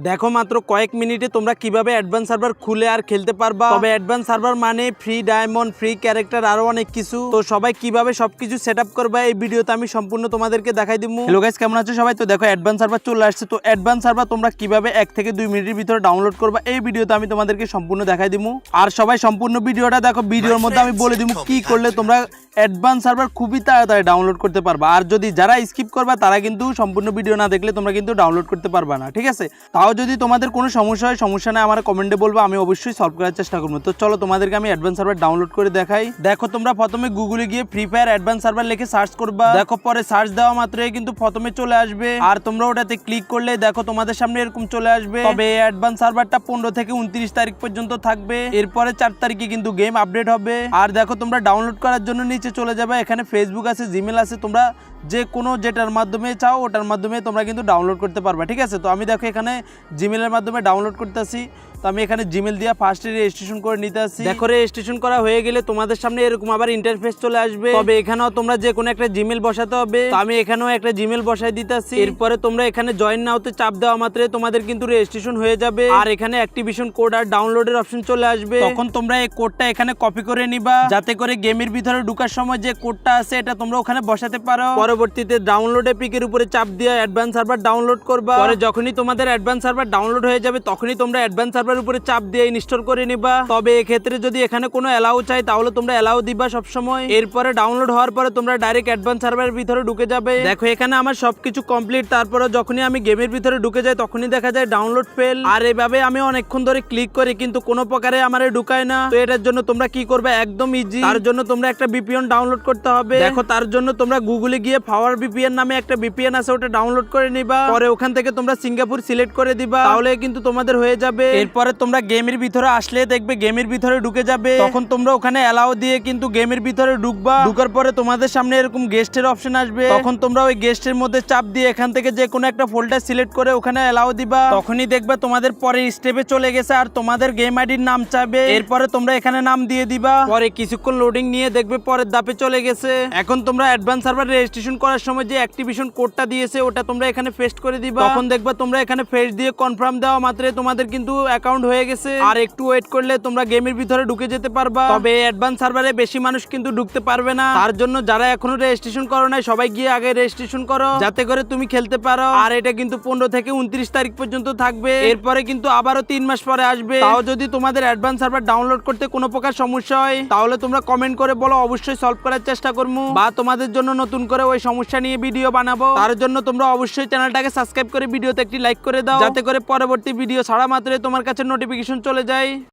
দেখো মাত্র কয়েক মিনিটে তোমরা কীভাবে অ্যাডভান্স সার্ভার খুলে আর খেলতে পারবা। তবে অ্যাডভান্স সার্ভার মানে ফ্রি ডায়মন্ড ফ্রি ক্যারেক্টার আরও অনেক কিছু। তো সবাই কীভাবে সবকিছু সেট আপ করবা এই ভিডিওতে আমি সম্পূর্ণ তোমাদেরকে দেখাই দিব। হ্যালো গাইস কেমন আছো সবাই? তো দেখো অ্যাডভান্স সার্ভার চলে আসছে। তো অ্যাডভান্স সার্ভার তোমরা কীভাবে এক থেকে দুই মিনিটের ভিতরে ডাউনলোড করবা এই ভিডিওতে আমি তোমাদেরকে সম্পূর্ণ দেখাই দিব। আর সবাই সম্পূর্ণ ভিডিওটা দেখো, ভিডিওর মধ্যে আমি বলে দিব কি করলে তোমরা অ্যাডভান্স সার্ভার খুবই তাড়াতাড়ি ডাউনলোড করতে পারবা। আর যদি যারা স্কিপ করবা, তারা কিন্তু সম্পূর্ণ ভিডিও না দেখলে তোমরা কিন্তু ডাউনলোড করতে পারবা না, ঠিক আছে? তাও যদি তোমাদের কোনো সমস্যা হয়, সমস্যা নেই, আমার কমেন্টে বলব, আমি অবশ্যই সলভ করার চেষ্টা করব। তো চলো তোমাদেরকে আমি অ্যাডভান্স সার্ভার ডাউনলোড করে দেখাই। দেখো তোমরা প্রথমে গুগলে গিয়ে ফ্রি ফায়ার অ্যাডভান্স সার্ভার লিখে সার্চ করবা। দেখো পরে সার্চ দেওয়া মাত্রই কিন্তু প্রথমে চলে আসবে। আর তোমরা ওটাতে ক্লিক করলে দেখো তোমাদের সামনে এরকম চলে আসবে। তবে অ্যাডভান্স সার্ভারটা পনেরো থেকে উনত্রিশ তারিখ পর্যন্ত থাকবে। এরপরে চার তারিখে কিন্তু গেম আপডেট হবে। আর দেখো তোমরা ডাউনলোড করার জন্য নিচে চলে যাবে। এখানে ফেসবুক আছে জিমেল আছে। তোমরা যে কোনো যেটার মাধ্যমে চাও, ওটার মাধ্যমে তোমরা কিন্তু ডাউনলোড করতে পারবে। ঠিক আছে? তো আমি দেখো এখানে জিমেলের মাধ্যমে ডাউনলোড করতেছি। আমি এখানে জিমেল দিয়ে ফার্স্টে রেজিস্ট্রেশন করে নিতে আসি। দেখো রেজিস্ট্রেশন করা হয়ে গেলে তোমাদের সামনে এরকম আবার ইন্টারফেস চলে আসবে। তবে এখানেও তোমরা যে কোনো একটা জিমেল বসাতে হবে। আমি এখানেও একটা জিমেল বসাই দিতেছি এরপরে তোমরা এখানে জয়েন না হতে চাপ দেওয়া মাত্রই তোমাদের কিন্তু রেজিস্ট্রেশন হয়ে যাবে। আর এখানে অ্যাক্টিভেশন কোড আর ডাউনলোডের অপশন চলে আসবে। তখন তোমরা এই কোডটা এখানে কপি করে নিবা। যাতে করে গেমের ভিতরে ঢুকার সময় যে কোডটা আছে এটা তোমরা ওখানে বসাতে পারো। পরবর্তীতে ডাউনলোড এপিকের উপরে চাপ দিয়ে অ্যাডভান্স সার্ভার ডাউনলোড করবা। পরে যখনই তোমাদের অ্যাডভান্স সার্ভার ডাউনলোড হয়ে যাবে তখনই তোমরা অ্যাডভান্স সার্ভার উপরে চাপ দিয়ে ইনস্টল করে নিবা। তবে এক্ষেত্রে যদি এখানে কোনো অ্যালাউ চাই, তাহলে তোমরা অ্যালাউ দিবা সবসময়। এরপরে ডাউনলোড হওয়ার পরে তোমরা ডাইরেক্ট অ্যাডভান্স সার্ভারের ভিতরে ঢুকে যাবে। দেখো, এখানে আমার সবকিছু কমপ্লিট তারপরে যখনই আমি গেমের ভিতরে ঢুকে যাই, তখনই দেখা যায় ডাউনলোড ফেল আর এভাবে আমি অনেকক্ষণ ধরে ক্লিক করি, কিন্তু কোনো প্রকারে আমার ঢুকায় না। তো এটার জন্য তোমরা কি করবে? একদম ইজি তার জন্য তোমরা একটা বিপিএন ডাউনলোড করতে হবে। দেখো, তার জন্য তোমরা গুগলে গিয়ে পাওয়ার বিপিএন নামে একটা বিপিএন আছে, ওটা ডাউনলোড করে নিবা। পরে ওখান থেকে তোমরা সিঙ্গাপুর সিলেক্ট করে দিবা। তাহলে কিন্তু তোমাদের হয়ে যাবে। এরপরে তোমরা গেমের ভিতরে আসলে দেখবে গেমের ভিতরে ঢুকে যাবে। তখন তোমরা ওখানে অ্যালাউ দিয়ে কিন্তু গেমের ভিতরে ঢুকবা। ঢুকার পরে তোমাদের সামনে এরকম গেস্টের অপশন আসবে। তখন তোমরা ওই গেস্টের মধ্যে চাপ দিয়ে এখান থেকে যে কোনো একটা ফোল্ডার সিলেক্ট করে ওখানে অ্যালাউ দিবা। তখনই দেখবে তোমাদের পরের স্টেপে চলে গেছে আর তোমাদের গেম আইডির নাম চাবে। এরপরে তোমরা এখানে নাম দিয়ে দিবা। পরে কিছুক্ষণ লোডিং নিয়ে দেখবে পরের ধাপে চলে গেছে। এখন তোমরা অ্যাডভান্স সার্ভার রেজিস্ট্রেশন করার সময় যে অ্যাক্টিভেশন কোডটা দিয়েছে, ওটা তোমরা এখানে পেস্ট করে দিবা। তখন দেখবা তোমরা এখানে ফেস দিয়ে কনফার্ম দেওয়া মাত্রই তোমাদের কিন্তু অ্যাকাউন্ট হয়ে গেছে। আর একটু ওয়েট করলে তোমরা গেমের ভিতরে ঢুকে যেতে পারবা। তবে অ্যাডভান্স সার্ভারে বেশি মানুষ কিন্তু ঢুকতে পারবে না। তার জন্য যারা এখনও রেজিস্ট্রেশন করো নাই সবাই গিয়ে আগে রেজিস্ট্রেশন করো। যাতে করে তুমি খেলতে পারো। আর এটা কিন্তু পনেরো থেকে উনত্রিশ তারিখ পর্যন্ত থাকবে। এরপরে কিন্তু আবারও তিন মাস পরে আসবে। তাও যদি তোমাদের অ্যাডভান্স সার্ভার ডাউনলোড করতে কোনো প্রকার সমস্যা হয় তাহলে তোমরা কমেন্ট করে বলো অবশ্যই সলভ করার চেষ্টা করব বা তোমাদের জন্য নতুন করে ওই সমস্যা নিয়ে ভিডিও বানাবো। তার জন্য তোমরা অবশ্যই চ্যানেলটাকে সাবস্ক্রাইব করে ভিডিওতে একটি লাইক করে দাও। যাতে করে পরবর্তী ভিডিও ছাড়া মাত্রই তোমার কাছে নোটিফিকেশন চলে যায়।